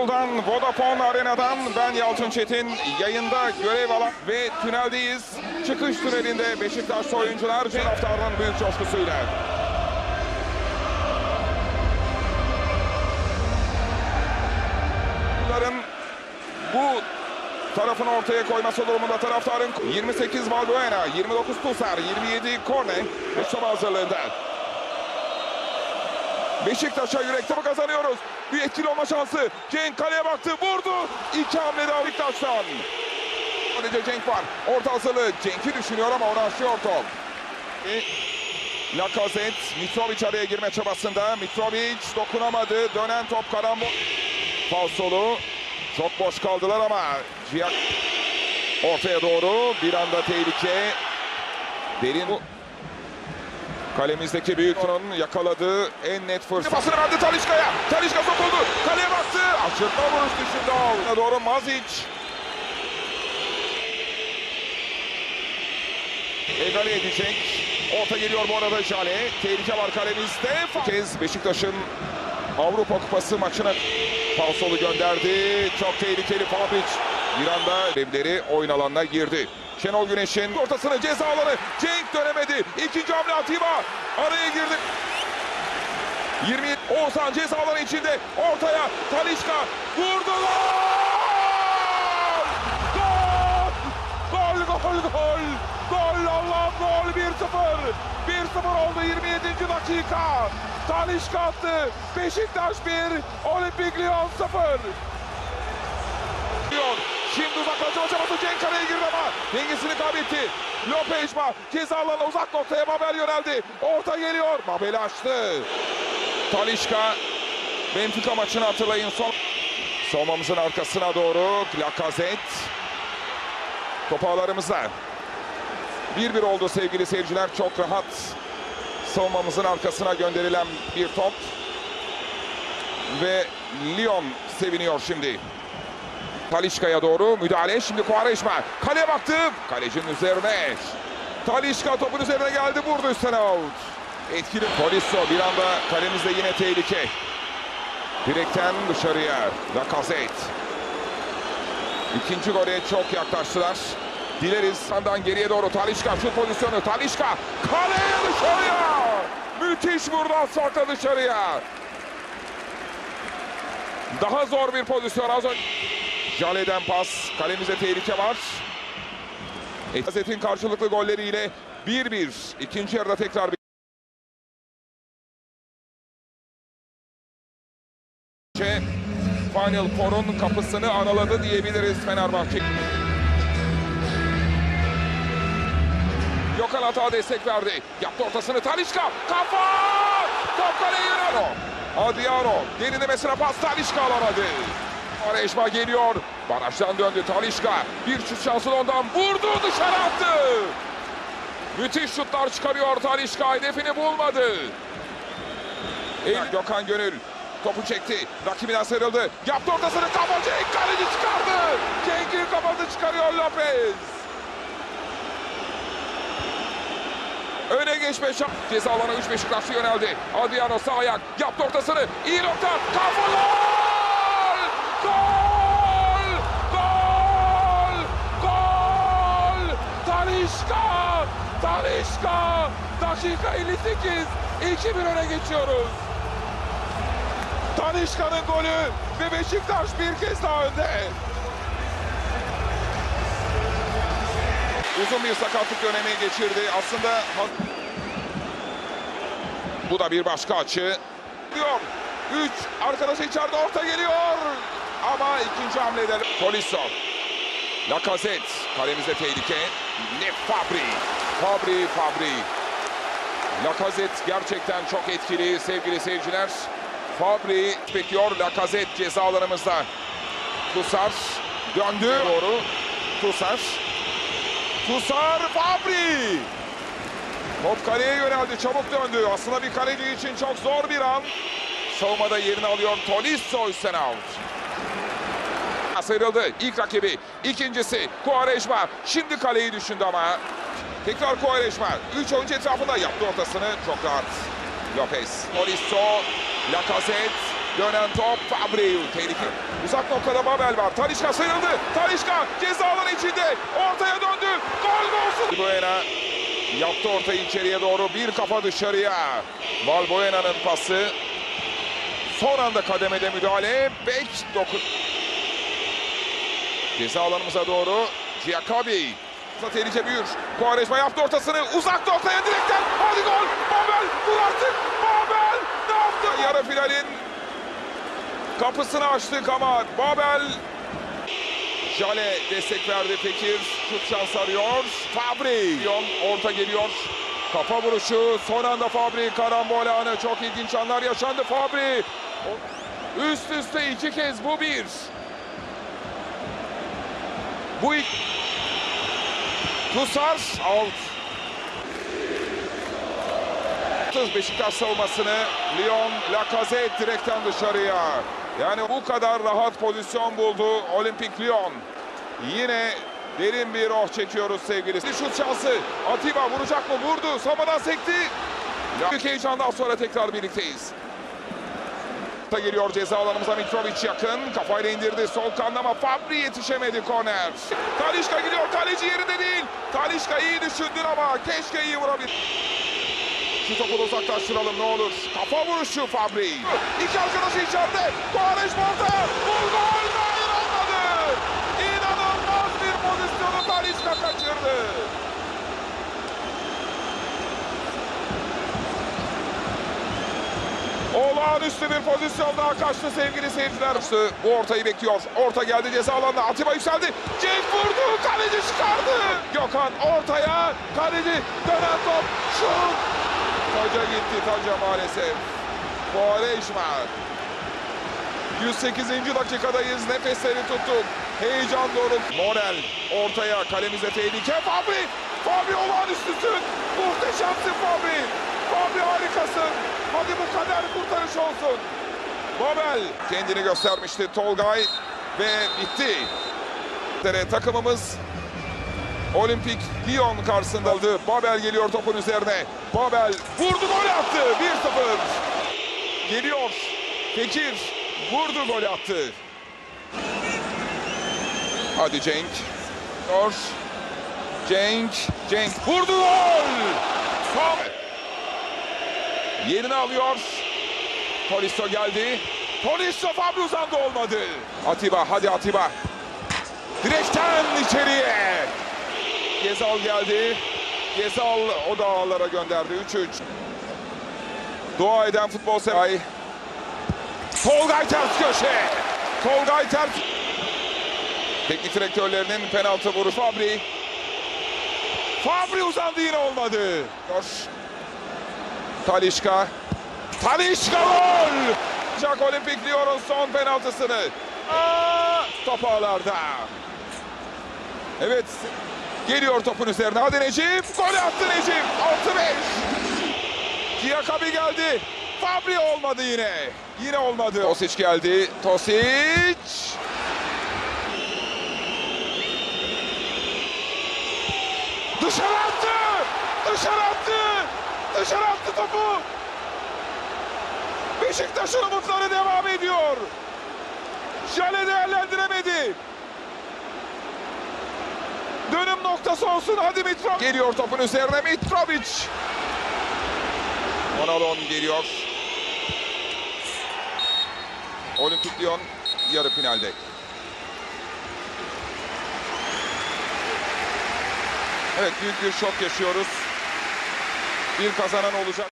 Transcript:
İstanbul'dan, Vodafone Arena'dan ben Yalçın Çetin yayında görev alan ve tüneldeyiz. Çıkış tünelinde Beşiktaşlı oyuncular taraftarın büyük coşkusuyla. Bunların bu tarafını ortaya koyması durumunda taraftarın 28 Valbuena, 29 Tusar, 27 Korne çaba hazırlığında. Beşiktaş'a yürek topu kazanıyoruz. Bir etkili olma şansı. Cenk kaleye baktı, vurdu. İki hamle daha Beşiktaş'tan. Sadece Cenk var. Orta hazırlığı. Cenk'i düşünüyor ama ona aşıyor top. E, Lacazette, Mitrovic araya girme çabasında. Mitrovic dokunamadı. Dönen top karambol. Falsolu. Çok boş kaldılar ama Cihat ortaya doğru bir anda tehlike. Derin bu kalemizdeki büyük Tuna'nın yakaladığı en net fırsat. Pasını verdi Talişka'ya. Talişka sokuldu. Kaleye baktı. Aşırtma vuruş dışında. Doğru Mazic. Egale edecek. Orta geliyor bu arada Jale. Tehlike var kalemizde. Kez Beşiktaş'ın Avrupa Kupası maçına Falsolu gönderdi. Çok tehlikeli Fabric. Bir anda evleri oyun alanına girdi. Şenol Güneş'in ortasına ceza alanı. Cenk dönemedi. İkinci hamle Atiba. Araya girdi. 20 Oğuzhan ceza alanı içinde. Ortaya Talişka. Vurdular. Gol! Gol gol gol. Gol Allah'ım gol 1-0. 1-0 oldu 27. dakika. Talişka attı. Beşiktaş 1, Olimpik Lyon 0. Lyon Şimdi uzaklaşma çabası Cenk araya girdi ama dengesini kaybetti. Lopezma ceza alanına uzak noktaya Mabel yöneldi. Orta geliyor. Mabel'i açtı. Talişka Benfica maçını hatırlayın. Son Savunmamızın arkasına doğru Lacazette. Top ağlarımızda. 1-1 oldu sevgili seyirciler. Çok rahat savunmamızın arkasına gönderilen bir top. Ve Lyon seviniyor şimdi. Talişka'ya doğru müdahale. Şimdi Kuvareşma. Kaleye baktı. Kalecinin üzerine. Talişka topun üzerine geldi. Vurdu üstten out. Etkili Polisso bir anda kalemizde yine tehlike. Direkten dışarıya. Lacazette. İkinci gole çok yaklaştılar. Dileriz sandan geriye doğru Talişka şut pozisyonu. Talişka kaleye dışarıya. Müthiş vurdu asfalta dışarıya. Daha zor bir pozisyon az önce. Jale'den pas. Kalemize tehlike var. Etazet'in karşılıklı golleriyle 1-1. İkinci yarıda tekrar bir Final Four'un kapısını araladı diyebiliriz Fenerbahçe. Gökhan Atağa destek verdi. Yaptı ortasını Talişka. Kafa! Top kaleye yöneliyor. Adiaro. Derinlemesine pas Talişka alamadı. Arayışma geliyor. Barajdan döndü Talişka. Bir şut şansı ondan vurdu dışarı attı. Müthiş şutlar çıkarıyor Talişka. Hedefini bulmadı. Eylül Gökhan Gönül topu çekti. Rakibinden sıyrıldı. Yaptı ortasını kafa Cenk kaleci çıkardı. Cenk'in kafası çıkarıyor Lopez. Öne geçme şans. Ceza alana 3 Beşiktaşlı yöneldi. Adriano sağ ayak. Yaptı ortasını. İyi nokta. Kafa Dakika 58. 2-1 öne geçiyoruz. Talişka'nın golü ve Beşiktaş bir kez daha önde. Uzun bir sakatlık dönemi geçirdi. Aslında bu da bir başka açı. Diyor. 3 arkadaşı içeride orta geliyor. Ama ikinci hamlede Polisso. Lacazette kalemizde tehlike. Ne Fabri. Fabri Fabri. Lacazette gerçekten çok etkili sevgili seyirciler. Fabri bekliyor. Lacazette ceza alanımızda. Tusar döndü. Doğru. Tusar. Tusar Fabri. Top kaleye yöneldi. Çabuk döndü. Aslında bir kaleci için çok zor bir an. Savunmada yerini alıyor. Tolisso üstten out. Sıyrıldı. İlk rakibi. İkincisi Kuarejma. Şimdi kaleyi düşündü ama. Tekrar Kuarejma. Üç oyuncu etrafında yaptı ortasını. Çok rahat. Lopez. Tolisso. Lacazette. Dönen top Fabri. Tehlike. Uzak noktada Babel var. Talişka sıyrıldı. Talişka ceza alanı içinde. Ortaya döndü. Gol olsun? Valbuena yaptı ortayı içeriye doğru. Bir kafa dışarıya. Valbuena'nın pası. Son anda kademede müdahale. Bek dokun. Ceza alanımıza doğru. Tehlike büyür. Quaresma yaptı ortasını. Uzak ortaya direkten. Hadi gol. Babel vur. Babel ne yaptı? Yarı finalin kapısını açtık ama Babel Jale destek verdi Fekir. Şut şans arıyor. Fabri. Orta geliyor. Kafa vuruşu. Son anda Fabri. Karambol anı. Çok ilginç anlar yaşandı Fabri. Üst üste iki kez bu bir. Bu ilk... Tusar out. Beşiktaş savunmasını Lyon Lacazette direkten dışarıya. Yani bu kadar rahat pozisyon buldu Olimpik Lyon. Yine derin bir oh çekiyoruz sevgili. Şut şansı. Atiba vuracak mı? Vurdu. Samadan sekti. Büyük heyecandan sonra tekrar birlikteyiz. Da geliyor ceza alanımıza Mitrovic yakın. Kafayla indirdi sol kanlama. Fabri yetişemedi korner. Talişka gidiyor. Kaleci yerinde değil. Talişka iyi düşündün ama keşke iyi vurabilir. Şu topu da uzaklaştıralım ne olur. Kafa vuruşu Fabri. İki arkadaşı içeride. Quaresma orta. Vur gol. Hayır olmadı. İnanılmaz bir pozisyonu Talişka kaçırdı. Olağanüstü bir pozisyon daha kaçtı sevgili seyirciler. Bu ortayı bekliyor. Orta geldi ceza alanına. Atiba yükseldi. Cenk vurdu. Kaleci çıkardı. Gökhan ortaya. Kaleci dönen top. Şut. Taca gitti taca maalesef. Quaresma. 108. dakikadayız. Nefesleri tuttuk. Heyecan doruk. Morel ortaya. Kalemize tehlike. Fabri. Fabri olağanüstüsün. Muhteşemsin Fabri. Fabri harikasın. Hadi bu kader kurtarış olsun. Babel kendini göstermişti Tolgay ve bitti. Takımımız Olimpik Lyon karşısında aldı. Babel geliyor topun üzerine. Babel vurdu gol attı. 1-0. Geliyor. Fekir vurdu gol attı. Hadi Cenk. Cenk. Cenk vurdu gol. Tam. Yerini alıyor. Tolisso geldi. Tolisso Fabri uzandı olmadı. Atiba hadi Atiba. Direkten içeriye. Gezal geldi. Gezal o da ağlara gönderdi. 3-3. Dua eden futbol sever. Tolgay ters köşe. Tolgay ters. Teknik direktörlerinin penaltı vuruşu Fabri. Fabri uzandı yine olmadı. Koş. Talişka. Talişka gol! Jack Olimpik Lyon'un son penaltısını. Aa, top ağlarda. Evet. Geliyor topun üzerine. Hadi Necip. Gol attı Necip. 6-5. Giaccabi geldi. Fabri olmadı yine. Yine olmadı. Tosic geldi. Tosic. Dışarı attı. Dışarı attı. Dışarı attı topu. Beşiktaş'ın umutları devam ediyor. Jale değerlendiremedi. Dönüm noktası olsun hadi Mitrovic. Geliyor topun üzerine Mitrovic. Monalon geliyor. Olimpik Lyon yarı finalde. Evet büyük bir şok yaşıyoruz. Bir kazanan olacak.